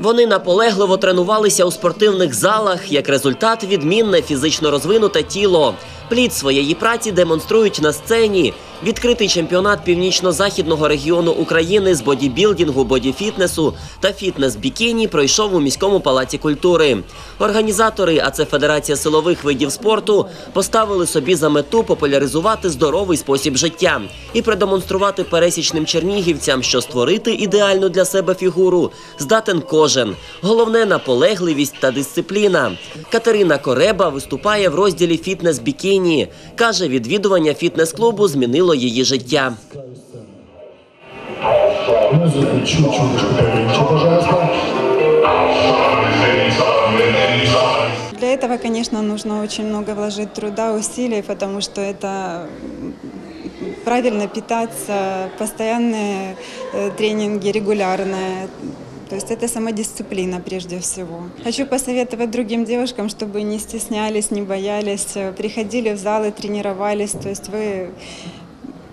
Вони наполегливо тренувалися у спортивних залах. Як результат, відмінне фізично розвинуте тіло. Плід своєї праці демонструють на сцені. Відкритий чемпіонат північно-західного регіону України з бодібілдингу, бодіфітнесу та фітнес-бікіні пройшов у міському палаці культури. Організатори, а це Федерація силових видів спорту, поставили собі за мету популяризувати здоровий спосіб життя і продемонструвати пересічним чернігівцям, що створити ідеальну для себе фігуру здатен кожен. Головне наполегливість та дисципліна. Катерина Кореба виступає в розділі фітнес-бікіні. каже, відвідування фітнес-клубу змінило її життя. Музыку чуть-чуть погромче, пожалуйста. Для этого, конечно, нужно очень много вложить труда, усилий, потому что это м, правильно питаться, постоянные э, тренинги, регулярные. То есть это самодисциплина прежде всего. Хочу посоветовать другим девушкам, чтобы не стеснялись, не боялись, э, приходили в залы, тренировались. То есть вы,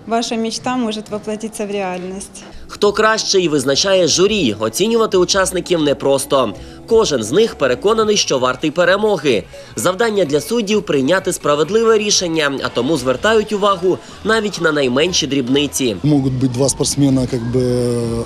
ваша мечта может воплотиться в реальность. Хто кращий, визначає журі. Оцінювати учасників непросто. Кожен з них переконаний, що вартий перемоги. Завдання для суддів прийняти справедливе рішення, а тому звертають увагу навіть на найменші дрібниці. Могут быть два спортсмена, как бы э,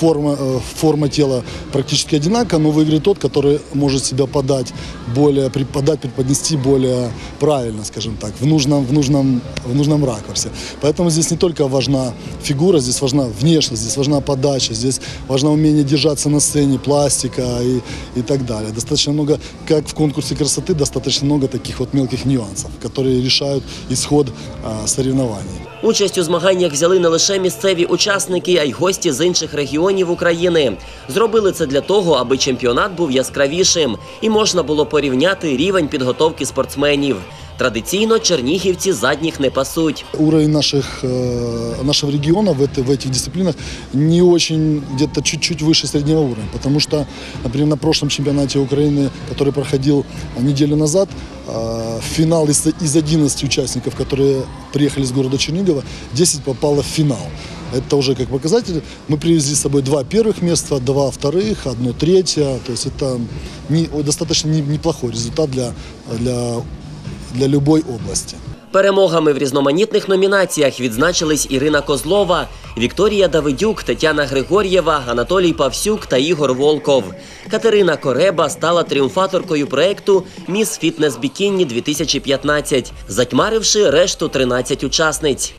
форма, э, форма тела практически одинаковая, но выиграет тот, который может себя подать более, подать, преподнести более правильно, скажем так, в нужном, в нужном, в нужном ракурсе. Поэтому здесь не только важна фигура, здесь важна внешность, здесь важна подача, здесь важно умение держаться на сцене, пластика и, и так далее. Достаточно много, как в конкурсе красоты, достаточно много таких вот мелких нюансов, которые решают исход а, соревнований. Участь у змаганнях взяли не лише місцеві учасники, а й гості з інших регіонів України. Зробили це для того, аби чемпіонат був яскравішим і можна було порівняти рівень підготовки спортсменів. Традиційно чернігівці задніх не пасуть. Уровень наших, э, нашего региона в, этой- в этих дисциплинах не очень, где-то чуть-чуть выше среднего уровня. Потому что, например, на прошлом чемпионате Украины, который проходил неделю назад, э, в финал из, из 11 участников, которые приехали из города Чернигова, 10 попало в финал. Это уже как показатель. Мы привезли с собой два первых места, два вторых, одно третье. То есть это не, достаточно не- неплохой результат для, для, для любой области. Перемогами в різноманітних номінаціях відзначились Ірина Козлова, Вікторія Давидюк, Тетяна Григор'єва, Анатолій Павсюк та Ігор Волков. Катерина Кореба стала тріумфаторкою проекту Міс Фітнес Бікінні 2015 затьмаривши решту 13 учасниць.